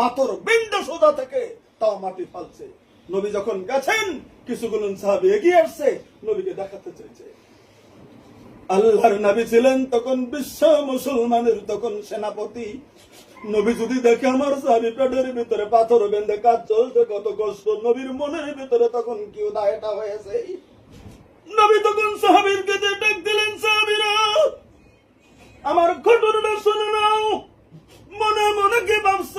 পাথর বিন্দু সোজা থেকে তাও মাটি ফালছে। নবী যখন গেছেন কিছুগুলো সাহাবি এগিয়ে আসছে, নবীকে দেখাতে চাইছে। আল্লাহর নবী ছিলেন তখন বিশ্ব মুসলমানের তখন সেনাপতি। নবী যদি দেখে আমার সাহাবি পেটের ভিতরে পাথর বেঁধে কাজ চলছে, কত কষ্ট। নবীর মনের ভিতরে তখন কি উদায়টা হয়েছে। নবী তখন সাহাবির কাছে ডাক দিলেন সাহাবিরা আমার ঘটনাটা শুনে নাও মনে মনে কি ভাবছ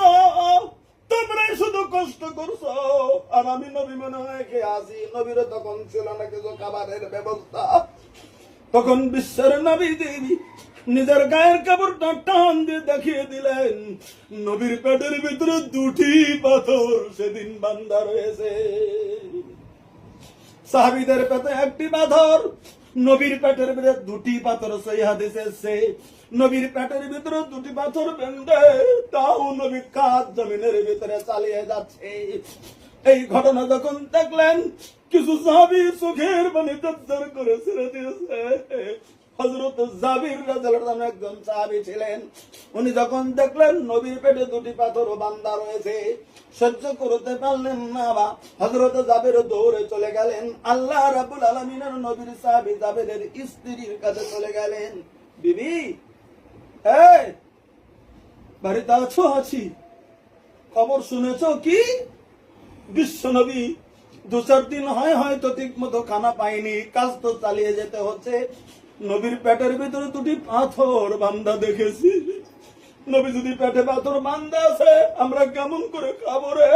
তোমরাই শুধু কষ্ট করছ আর আমি নবী মনে হয় খেয়ে আসি নবীর তখন ছিল না কিছু খাবারের ব্যবস্থা। তখন বিশ্বের নবী দেবী নিজের গায়ের কাপড়টা টান দিয়ে দেখিয়ে দিলেন, নবীর পেটের ভিতরে দুটি পাথর সেদিন বান্দা রয়েছে। সাহাবিদের পেটে একটি পাথর, নবীর পেটের ভিতরে দুটি পাথর, সেই হাদিসে এসছে, নবীর পেটের ভিতরে দুটি পাথর বেঁধে তাও নবী কাজ জমিনের ভিতরে চালিয়ে যাচ্ছে। এই ঘটনা যখন দেখলেন, কিছু সাহাবি চোখের মানে দপ্তর করে ছেড়ে দিয়েছে। হজরত জাবির রাজার নামে একজন সাহাবি ছিলেন। উনি যখন দেখলেন, নবীর পেটে দুটি পাথর বান্দা রয়েছে, সহ্য করতে পারলেন না বা। হজরত জাবের দৌড়ে চলে গেলেন। আল্লাহ রাবুল আলমিনের নবীর সাহাবি জাবেরের স্ত্রীর কাছে চলে গেলেন। বিবি, এই, বাড়িতে আছো আছি? খবর শুনেছ কি? বিশ্ব নবী দু চার দিন হয় হয়তো ঠিক মতো খানা পাইনি কাজ তো চালিয়ে যেতে হচ্ছে। নবীর পেটের ভিতরে দুটি পাথর বান্দা দেখেছি। নবী যদি পেটে পাথর বান্দা আছে, আমরা কেমন করে খাব রে?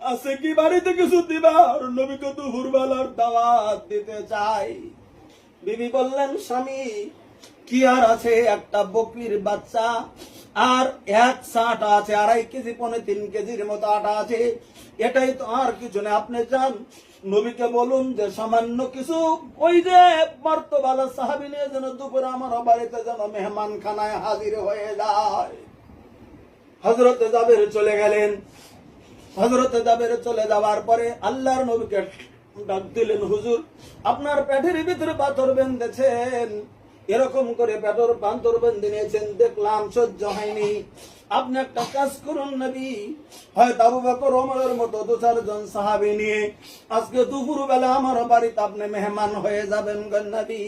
আছে কি বাড়িতে কিছু দিবার? নবীকে দুপুর বেলার দাওয়াত দিতে চাই। বিবি বললেন, স্বামী, কি আর আছে? একটা বকরির বাচ্চা আর এক আটা আছে, আড়াই কেজি, পনে তিন কেজির মতো আটা আছে। এটাই তো আর কিছু নেই আপনি চান নবীকে বলুন যে সামান্য কিছু, ওই যে মার্তবালা সাহাবি নিয়ে যেন দুপুরে আমার বাড়িতে যেন মেহমান খানায় হাজির হয়ে যায়। হজরত জাবের চলে গেলেন। হজরত জাবের চলে যাওয়ার পরে আল্লাহর নবীকে ডাক দিলেন, হুজুর, আপনার পেটের ভিতরে পাথর বেঁধেছেন। এরকম করে পেটর বান্দরবান দিনেছেন দেখলাম সহ্য হয়নি। আপনি একটা কাজ করুন নবী। হয়তো আবু বকর, ওমরের মতো দু চারজন সাহাবি নিয়ে আজকে দুপুর বেলা আমার বাড়িতে আপনি মেহমান হয়ে যাবেন গো নবী।